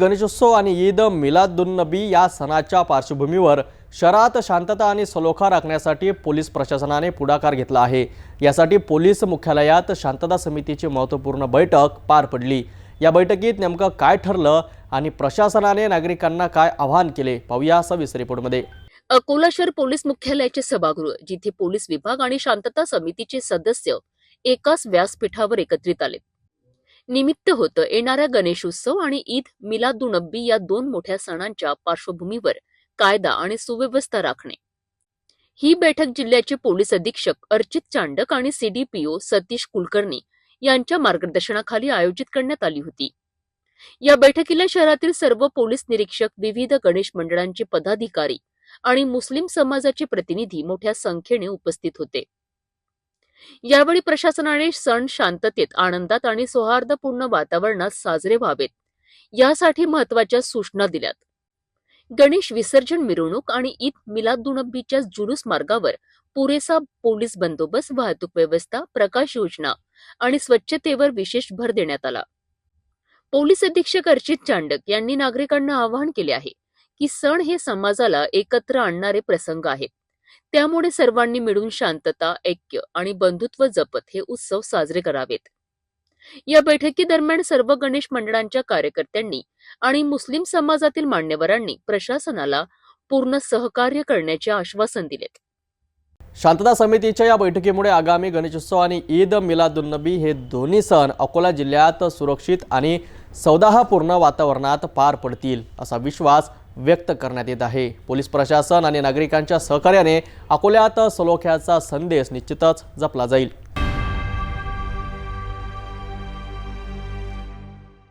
गणेशोत्सव आणि ईद मिलादुन्नबी या सणाच्या पार्श्वभूमीवर शहरात शांतता आणि सलोखा राखण्यासाठी पोलीस प्रशासनाने पुढाकार घेतला आहे. यासाठी पोलीस मुख्यालयात शांतता समितीची महत्त्वपूर्ण बैठक पार पडली. या बैठकीत नेमकं काय ठरलं आणि प्रशासनाने नागरिकांना काय आवाहन केले पाहूया सविस्तर रिपोर्टमध्ये. अकोला शहर पोलीस मुख्यालयाचे सभागृह जिथे पोलीस विभाग आणि शांतता समितीचे सदस्य एकाच व्यासपीठावर एकत्रित आले. निमित्त होतं येणाऱ्या गणेशोत्सव आणि ईद मिलादुनब्बी या दोन मोठ्या सणांच्या पार्श्वभूमीवर कायदा आणि सुव्यवस्था राखणे. ही बैठक जिल्ह्याचे पोलीस अधीक्षक अर्चित चांडक आणि सीडीपीओ सतीश कुलकर्णी यांच्या मार्गदर्शनाखाली आयोजित करण्यात आली होती. या बैठकीला शहरातील सर्व पोलीस निरीक्षक विविध गणेश मंडळांचे पदाधिकारी आणि मुस्लिम समाजाचे प्रतिनिधी मोठ्या संख्येने उपस्थित होते. यावेळी प्रशासनाने सण शांततेत आनंदात आणि सौहार्दपूर्ण वातावरणात साजरे व्हावेत यासाठी महत्त्वाच्या सूचना दिल्यात. गणेश विसर्जन मिरवणूक आणि ईद मिलादुनबीच्या जुलूस मार्गावर पुरेसा पोलीस बंदोबस्त वाहतूक व्यवस्था प्रकाश योजना आणि स्वच्छतेवर विशेष भर देण्यात आला. पोलीस अधीक्षक अर्चित चांडक यांनी नागरिकांना आवाहन केले आहे की सण हे समाजाला एकत्र आणणारे प्रसंग आहेत. त्यामुळे सर्वांनी मिळून शांतता ऐक्य आणि बंधुत्व जपत हे उत्सव साजरे करावेत. या बैठकीदरम्यान सर्व गणेश मंडळांच्या कार्यकर्त्यांनी आणि मुस्लिम समाजातील मान्यवरांनी प्रशासनाला पूर्ण सहकार्य करण्याचे आश्वासन दिलेत. शांतता समितीच्या या बैठकीमुळे आगामी गणेशोत्सव आणि ईद मिलादुन्नबी हे दोन्ही सण अकोला जिल्ह्यात सुरक्षित आणि सौदाहपूर्ण वातावरणात पार पडतील असा विश्वास व्यक्त करण्यात येत आहे. पोलीस प्रशासन आणि नागरिकांच्या सहकार्याने अकोल्यात सलोख्याचा संदेश निश्चितच जपला जाईल.